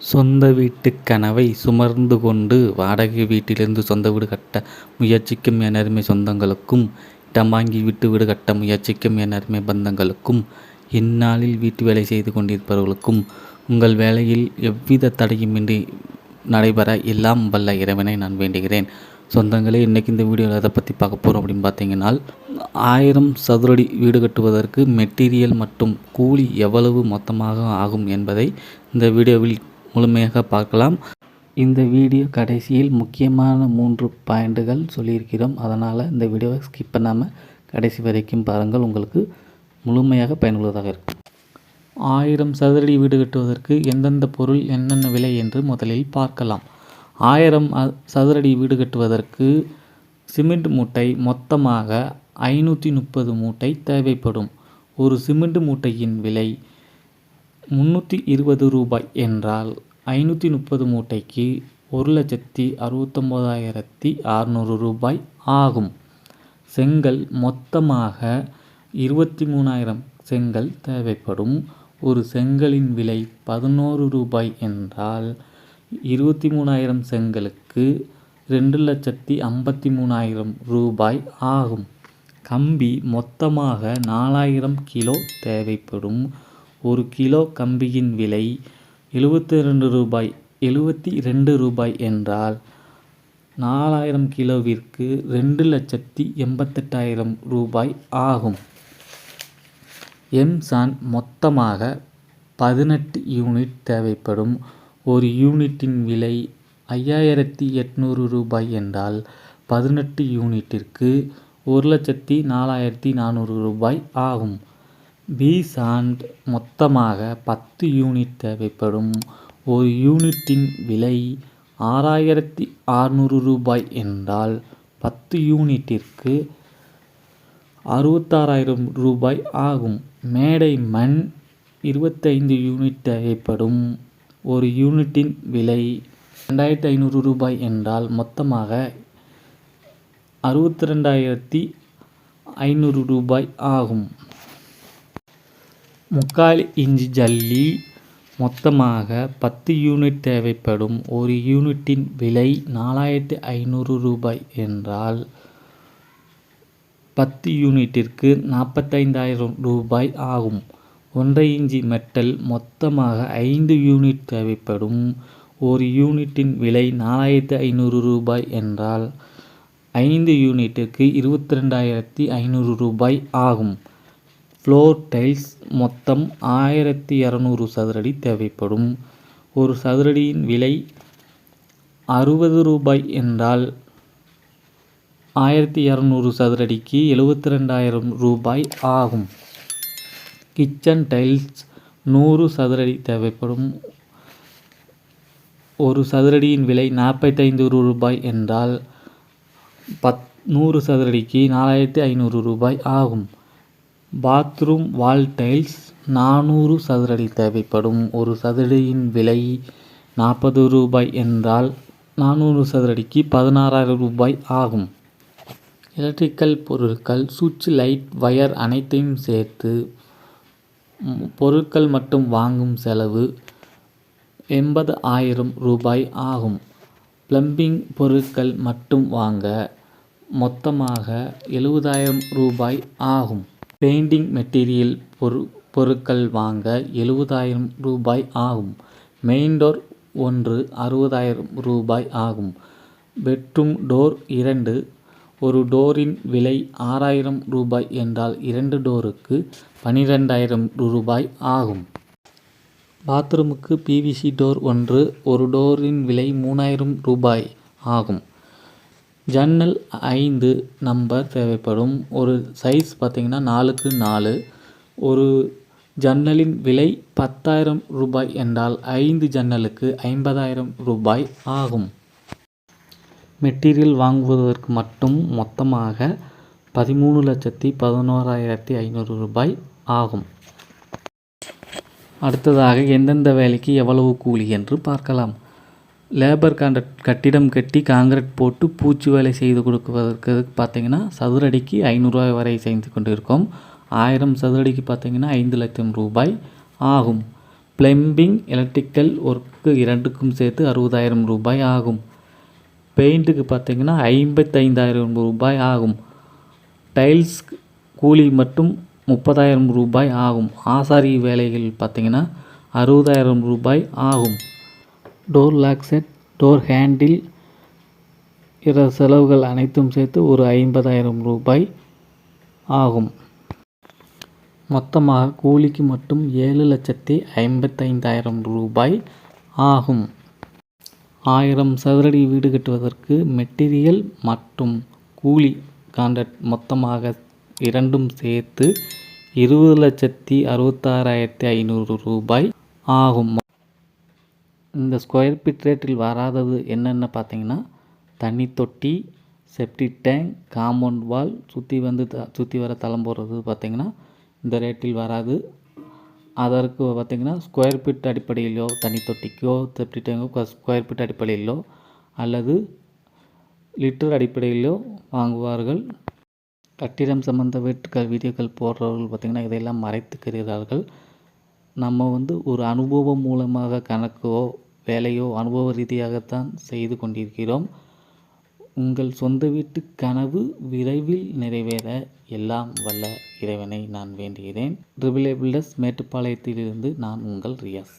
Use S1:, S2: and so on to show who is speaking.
S1: சொந்த வீட்டுக் கனவை சுமர்ந்து கொண்டு வாடகை வீட்டிலிருந்து சொந்த வீடு கட்ட முயற்சிக்கும் என் அருமை சொந்தங்களுக்கும் இடம் வாங்கி விட்டு வீடு கட்ட முயற்சிக்கும் என் அருமை பந்தங்களுக்கும் இந்நாளில் வீட்டு வேலை செய்து கொண்டிருப்பவர்களுக்கும் உங்கள் வேலையில் எவ்வித தடையுமின்றி நடைபெற எல்லாம் வல்ல இறைவனை நான் வேண்டுகிறேன். சொந்தங்களே இன்றைக்கி இந்த வீடியோவில் அதை பற்றி பார்க்க போகிறோம் அப்படின்னு பார்த்தீங்கன்னா ஆயிரம் சதுரடி வீடு கட்டுவதற்கு மெட்டீரியல் மற்றும் கூலி எவ்வளவு மொத்தமாக ஆகும் என்பதை இந்த வீடியோவில் முழுமையாக பார்க்கலாம். இந்த வீடியோ கடைசியில் முக்கியமான மூன்று பாயிண்ட்டுகள் சொல்லியிருக்கிறோம். அதனால் இந்த வீடியோவை ஸ்கிப் பண்ணாமல் கடைசி வரைக்கும் பாருங்கள். உங்களுக்கு முழுமையாக பயனுள்ளதாக இருக்கும். ஆயிரம் சதுரடி வீடு கட்டுவதற்கு எந்தெந்த பொருள் என்னென்ன விலை என்று முதலில் பார்க்கலாம். ஆயிரம் சதுரடி வீடு கட்டுவதற்கு சிமெண்ட் மூட்டை மொத்தமாக ஐநூற்றி முப்பது மூட்டை தேவைப்படும். ஒரு சிமெண்ட் மூட்டையின் விலை முந்நூற்றி இருபது ரூபாய் என்றால் ஐநூற்றி முப்பது மூட்டைக்கு ஒரு லட்சத்தி அறுபத்தொம்போதாயிரத்தி அறநூறு ரூபாய் ஆகும். செங்கல் மொத்தமாக இருபத்தி மூணாயிரம் செங்கல் தேவைப்படும். ஒரு செங்கலின் விலை பதினோரு ரூபாய் என்றால் இருபத்தி மூணாயிரம் செங்கலுக்கு ரெண்டு லட்சத்தி ஐம்பத்தி மூணாயிரம் ரூபாய் ஆகும். கம்பி மொத்தமாக நாலாயிரம் கிலோ தேவைப்படும். ஒரு கிலோ கம்பியின் விலை எழுபத்தி ரெண்டு ரூபாய் எழுபத்தி ரெண்டு ரூபாய் என்றால் நாலாயிரம் கிலோவிற்கு ரெண்டு லட்சத்தி எண்பத்தெட்டாயிரம் ரூபாய் ஆகும். எம்சான் மொத்தமாக பதினெட்டு யூனிட் தேவைப்படும். ஒரு யூனிட்டின் விலை ஐயாயிரத்தி எட்நூறு ரூபாய் என்றால் பதினெட்டு யூனிட்டிற்கு ஒரு லட்சத்தி நாலாயிரத்தி நானூறு ரூபாய் ஆகும். பி சாண்ட் மொத்தமாக பத்து யூனிட் தேவைப்படும். ஒரு யூனிட்டின் விலை ஆறாயிரத்தி அறநூறு ரூபாய் என்றால் பத்து யூனிட்டிற்கு அறுபத்தாறாயிரம் ரூபாய் ஆகும். மேடை மண் இருபத்தைந்து யூனிட் தேவைப்படும். ஒரு யூனிட்டின் விலை ரெண்டாயிரத்தி ஐநூறு ரூபாய் என்றால் மொத்தமாக அறுபத்தி ரெண்டாயிரத்தி ஐநூறு ரூபாய் ஆகும். முக்கால் இன்ச் ஜல்லி மொத்தமாக பத்து யூனிட் தேவைப்படும். ஒரு யூனிட்டின் விலை நாலாயிரத்தி ஐநூறு ரூபாய் என்றால் பத்து யூனிட்டிற்கு நாற்பத்தைந்தாயிரம் ரூபாய் ஆகும். ஒன்றை இஞ்சி மெட்டல் மொத்தமாக ஐந்து யூனிட் தேவைப்படும். ஒரு யூனிட்டின் விலை நாலாயிரத்து ஐநூறு ரூபாய் என்றால் ஐந்து யூனிட்டுக்கு இருபத்தி ரெண்டாயிரத்தி ஐநூறு ரூபாய் ஆகும். ஃப்ளோர் டைல்ஸ் மொத்தம் ஆயிரத்தி இரநூறு சதுரடி தேவைப்படும். ஒரு சதுரடியின் விலை அறுபது ரூபாய் என்றால் ஆயிரத்தி இரநூறு சதுரடிக்கு எழுபத்தி ரெண்டாயிரம் ரூபாய் ஆகும். கிச்சன் டைல்ஸ் நூறு சதுரடி தேவைப்படும். ஒரு சதுரடியின் விலை நாற்பத்தைந்து ரூபாய் என்றால் பத் நூறு சதுரடிக்கு நாலாயிரத்தி ஐநூறு ரூபாய் ஆகும். பாத்ரூம் வால் டைல்ஸ் நானூறு சதுரடி தேவைப்படும். ஒரு சதுரடியின் விலை நாற்பது ரூபாய் என்றால் நானூறு சதுரடிக்கு பதினாறாயிரம் ரூபாய் ஆகும். எலக்ட்ரிக்கல் பொருட்கள் சுவிட்ச் லைட் வயர் அனைத்தையும் சேர்த்து பொருட்கள் மட்டும் வாங்கும் செலவு எண்பது ஆயிரம் ரூபாய் ஆகும். பிளம்பிங் பொருட்கள் மட்டும் வாங்க மொத்தமாக எழுபதாயிரம் ரூபாய் ஆகும். பெயிண்டிங் மெட்டீரியல் பொரு பொருட்கள் வாங்க எழுபதாயிரம் ரூபாய் ஆகும். மெயின் டோர் ஒன்று அறுபதாயிரம் ரூபாய் ஆகும். பெட்ரூம் டோர் இரண்டு ஒரு டோரின் விலை ஆறாயிரம் ரூபாய் என்றால் இரண்டு டோருக்கு பன்னிரெண்டாயிரம் ரூபாய் ஆகும். பாத்ரூமுக்கு பிவிசி டோர் ஒன்று ஒரு டோரின் விலை மூணாயிரம் ரூபாய் ஆகும். ஜன்னல் ஐந்து நம்பர் தேவைப்படும். ஒரு சைஸ் பார்த்திங்கன்னா நாலுக்கு நாலு. ஒரு ஜன்னலின் விலை பத்தாயிரம் ரூபாய் என்றால் ஐந்து ஜன்னலுக்கு ஐம்பதாயிரம் ரூபாய் ஆகும். மெட்டீரியல் வாங்குவதற்கு மட்டும் மொத்தமாக பதிமூணு லட்சத்தி பதினோராயிரத்தி ஐநூறு ரூபாய் ஆகும். அடுத்ததாக எந்தெந்த வேலைக்கு எவ்வளவு கூலி என்று பார்க்கலாம். லேபர் கான்ட்ராக்ட் கட்டிடம் கட்டி காங்கிரீட் போட்டு பூச்சி வேலை செய்து கொடுக்குவதற்கு பார்த்தீங்கன்னா சதுரடிக்கு ஐநூறுரூவாய் வரை செய்து கொண்டிருக்கோம். ஆயிரம் சதுரடிக்கு பார்த்தீங்கன்னா ஐந்து லட்சம் ரூபாய் ஆகும். பிளம்பிங் எலக்ட்ரிக்கல் ஒர்க்கு இரண்டுக்கும் சேர்த்து அறுபதாயிரம் ரூபாய் ஆகும். பெயிண்ட்டுக்கு பார்த்தீங்கன்னா ஐம்பத்தைந்தாயிரம் ரூபாய் ஆகும். டைல்ஸ் கூலி மட்டும் முப்பதாயிரம் ரூபாய் ஆகும். ஆசாரி வேலைகள் பார்த்திங்கன்னா அறுபதாயிரம் ரூபாய் ஆகும். Door lock set door handle பிற செலவுகள் அனைத்தும் சேர்த்து ஒரு ஐம்பதாயிரம் ரூபாய் ஆகும். மொத்தமாக கூலிக்கு மட்டும் ஏழு லட்சத்தி ஐம்பத்தைந்தாயிரம் ரூபாய் ஆகும். ஆயிரம் சதுரடி வீடு கட்டுவதற்கு மெட்டீரியல் மற்றும் கூலி கான்ட்ராக்ட் மொத்தமாக இரண்டும் சேர்த்து இருபது லட்சத்தி அறுபத்தாறாயிரத்தி ஐநூறு ரூபாய் ஆகும். இந்த ஸ்கொயர் ஃபீட் ரேட்டில் வராதது என்னென்ன பார்த்தீங்கன்னா தண்ணி தொட்டி செப்டிக் டேங்க் காம்பவுண்ட் வால் சுற்றி வந்து த சுற்றி வர தளம் போடுறது பார்த்திங்கன்னா இந்த ரேட்டில் வராது. அதற்கு பார்த்தீங்கன்னா ஸ்கொயர் ஃபீட் அடிப்படையிலோ தண்ணி தொட்டிக்கோ செப்டி டேங்கோ ஸ்கொயர் ஃபீட் அடிப்படையிலோ அல்லது லிட்டர் அடிப்படையிலோ வாங்குவார்கள். கட்டிடம் சம்மந்த வீட்டுக்கள் வீடியோக்கள் போடுறவர்கள் பார்த்திங்கன்னா இதையெல்லாம் மறைத்துக்கிறார்கள் நம்ம வந்து ஒரு அனுபவம் மூலமாக கணக்கோ வேலையோ அனுபவ ரீதியாகத்தான் செய்து கொண்டிருக்கிறோம். உங்கள் சொந்த வீட்டு கனவு விரைவில் நிறைவேற எல்லாம் வல்ல இறைவனை நான் வேண்டுகிறேன். ட்ரிபிள் ஏ பில்டர்ஸ் மேட்டுப்பாளையத்திலிருந்து நான் உங்கள் ரியாஸ்.